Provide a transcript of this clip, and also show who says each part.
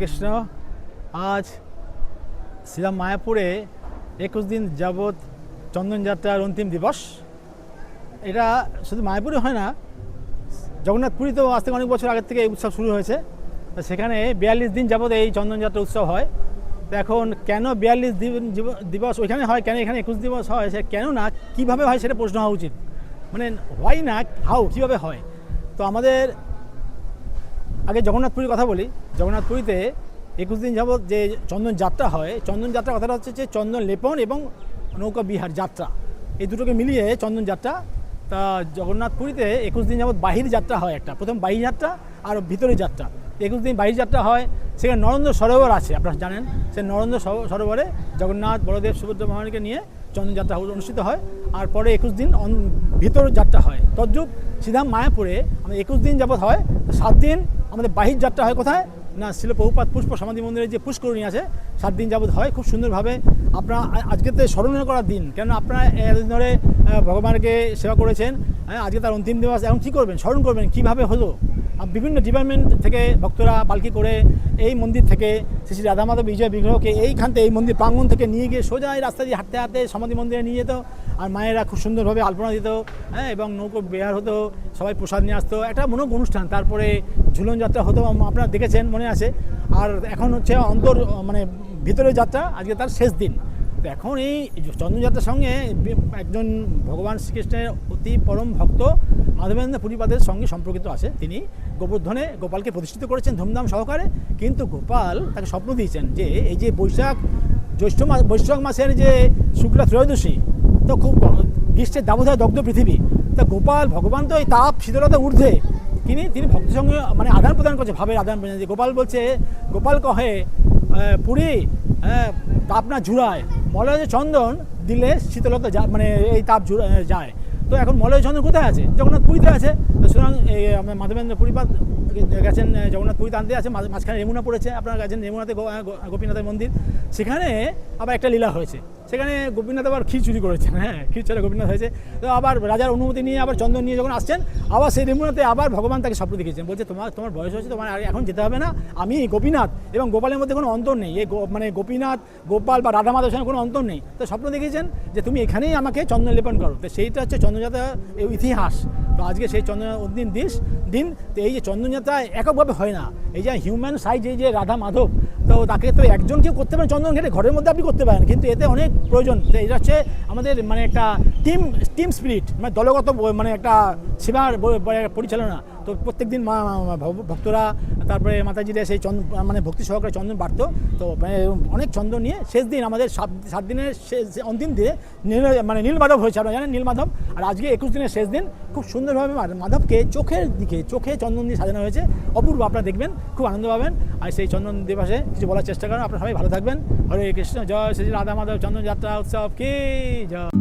Speaker 1: কৃষ্ণ। আজ শ্রীরাম মায়াপুরে একুশ দিন যাবৎ চন্দনযাত্রার অন্তিম দিবস। এটা শুধু মায়াপুরে হয় না, জগন্নাথপুরীতেও আজ থেকে অনেক বছর আগের থেকে এই উৎসব শুরু হয়েছে। সেখানে বিয়াল্লিশ দিন যাবৎ এই চন্দনযাত্রা উৎসব হয়। তো এখন কেন বিয়াল্লিশ দিবস ওইখানে হয়, কেন এখানে একুশ দিবস হয়, সে কেন না, কীভাবে হয় সেটা প্রশ্ন হওয়া উচিত। মানে হয় না হাউ কীভাবে হয়? তো আমাদের আগে জগন্নাথপুরীর কথা বলি। জগন্নাথপুরীতে একুশ দিন যাবৎ যে চন্দন যাত্রা হয়, চন্দন যাত্রা কথাটা হচ্ছে যে চন্দন লেপন এবং নৌকা বিহার যাত্রা। এই দুটোকে মিলিয়ে চন্দন যাত্রা, তা জগন্নাথপুরীতে একুশ দিন যাবৎ বাহির যাত্রা হয় একটা। প্রথম বাহির যাত্রা আর ভিতরের যাত্রা। একুশ দিন বাহির যাত্রা হয় সেখানে নরেন্দ্র সরোবর আছে, আপনারা জানেন। সে নরেন্দ্র সরো- সরোবরে জগন্নাথ বড়দেব সুভদ্র মহারানীকে নিয়ে চন্দনযাত্রা অনুষ্ঠিত হয়। আর পরে একুশ দিন ভিতর যাত্রা হয়। তদ্রূপ সিধা মায়াপুরে আমাদের একুশ দিন যাবৎ হয়। সাত দিন আমাদের বাহির যাত্রা হয় কোথায়? না, শিল বহুপাত পুষ্প সমাধি মন্দিরে যে পুষ্করণী আছে, সাত দিন যাবৎ হয়। খুব সুন্দরভাবে আপনারা আজকে তো স্মরণীয় করার দিন। কেন আপনারা এতদিন ধরে ভগবানকে সেবা করেছেন। আজকে তার অন্তিম দিবস। এখন কী করবেন? স্মরণ করবেন কীভাবে হলো? বিভিন্ন ডিপার্টমেন্ট থেকে ভক্তরা পালকি করে এই মন্দির থেকে শ্রী শ্রী রাধা মাধব বিজয় বিগ্রহকে এইখান থেকে এই মন্দির প্রাঙ্গণ থেকে নিয়ে গিয়ে সোজা এই রাস্তা দিয়ে হাঁটতে হাঁটতে সমাধি মন্দিরে নিয়ে যেত। আর মায়েরা খুব সুন্দরভাবে আলপনা দিত হ্যাঁ এবং নৌকো বেয়ার হতো, সবাই প্রসাদ নিয়ে আসতো। একটা মনোক অনুষ্ঠান। তারপরে ঝুলন যাত্রা হতো আপনারা দেখেছেন, মনে আছে। আর এখন হচ্ছে অন্তর মানে ভিতরের যাত্রা, আজকে তার শেষ দিন। তো এখন এই চন্দ্রযাত্রার সঙ্গে একজন ভগবান শ্রীকৃষ্ণের অতি পরম ভক্ত মাধবেন্দ্র পুরীপাদের সঙ্গে সম্পর্কিত আছে। তিনি গোবর্ধনে গোপালকে প্রতিষ্ঠিত করেছেন ধুমধাম সহকারে। কিন্তু গোপাল তাকে স্বপ্ন দিয়েছেন যে এই যে বৈশাখ জ্যৈষ্ঠ মাস বৈশাখ মাসের যে শুক্লা ত্রয়োদশী তো খুব গ্রীষ্মের দাবধায় দগ্ধ পৃথিবী। তা গোপাল ভগবান তো এই তাপ শীতলতা ঊর্ধ্বে। তিনি তিনি ভক্তের সঙ্গে মানে আদান প্রদান করছে ভাবের আদান প্রদান। যে গোপাল বলছে গোপাল কহে পুরী হ্যাঁ, তাপ না জুড়ায় মলয় চন্দন দিলে শীতলতা যা মানে এই তাপ যায়। তো এখন মলয় চন্দ্র কোথায় আছে? জগন্নাথ পুরীতে আছে। সুতরাং মাধবেন্দ্র পুরীপাদ, গেছেন জগন্নাথ পুরীতে আনতে আছে। মাঝ- মাঝখানে রেমুনা পড়েছে। আপনারা গেছেন রেমুনাতে গোপীনাথের মন্দির। সেখানে আবার একটা লীলা হয়েছে। সেখানে গোপীনাথ আবার ক্ষীর চুরি করেছেন হ্যাঁ ক্ষীর ছাড়া গোপীনাথ হয়েছে। তো আবার রাজার অনুমতি নিয়ে আবার চন্দন নিয়ে যখন আসছেন, আবার সেই রেমুনাতে আবার ভগবান তাকে স্বপ্ন দেখিয়েছেন বলছে, তোমার তোমার বয়স হয়েছে, তোমার আর এখন যেতে হবে না, আমি গোপীনাথ। এবং গোপালের মধ্যে কোনো অন্তর নেই, এই মানে গোপীনাথ, গোপাল বা রাধা মাধবের সঙ্গে কোনো অন্তর নেই। তো স্বপ্ন দেখিয়েছেন যে তুমি এখানেই আমাকে চন্দন লেপন করো। তো সেইটা হচ্ছে চন্দ্রযাত্রা ইতিহাস। তো আজকে সেই চন্দ্র দিন দিস, দিন, তো এই যে চন্দনযাত্রা এককভাবে হয় না। এই যে হিউম্যান সাইজ এই যে রাধা মাধব, তো তাকে তো একজন কেউ করতে পারেন চন্দন ঘেটে ঘরের মধ্যে আপনি করতে পারেন, কিন্তু এতে অনেক প্রয়োজন। তো এটা হচ্ছে আমাদের মানে একটা টিম টিম স্পিরিট মানে দলগত মানে একটা সেবার ব- পরিচালনা। তো প্রত্যেক দিন ভক্তরা, তারপরে মাতাজিরা সেই চন্দ মানে ভক্তি সহকারে চন্দন বাড়তো। তো মানে অনেক চন্দন নিয়ে শেষ দিন আমাদের সাত সাত দিনের শেষ, অন্তিম দিনে নীল মানে নীল মাধব হয়েছে আপনারা জানেন নীল মাধব? আর আজকে একুশ দিনের শেষ দিন খুব সুন্দরভাবে মাধবকে চোখের দিকে, চোখে চন্দন দিয়ে সাজানো হয়েছে। অপূর্ব, আপনারা দেখবেন, খুব আনন্দ পাবেন। আর সেই চন্দন দিবসে কিছু বলার চেষ্টা করেন। আপনারা সবাই ভালো থাকবেন। হরে কৃষ্ণ, জয় শ্রী রাধা মাধব, চন্দন যাত্রা উৎসব, কি জয়।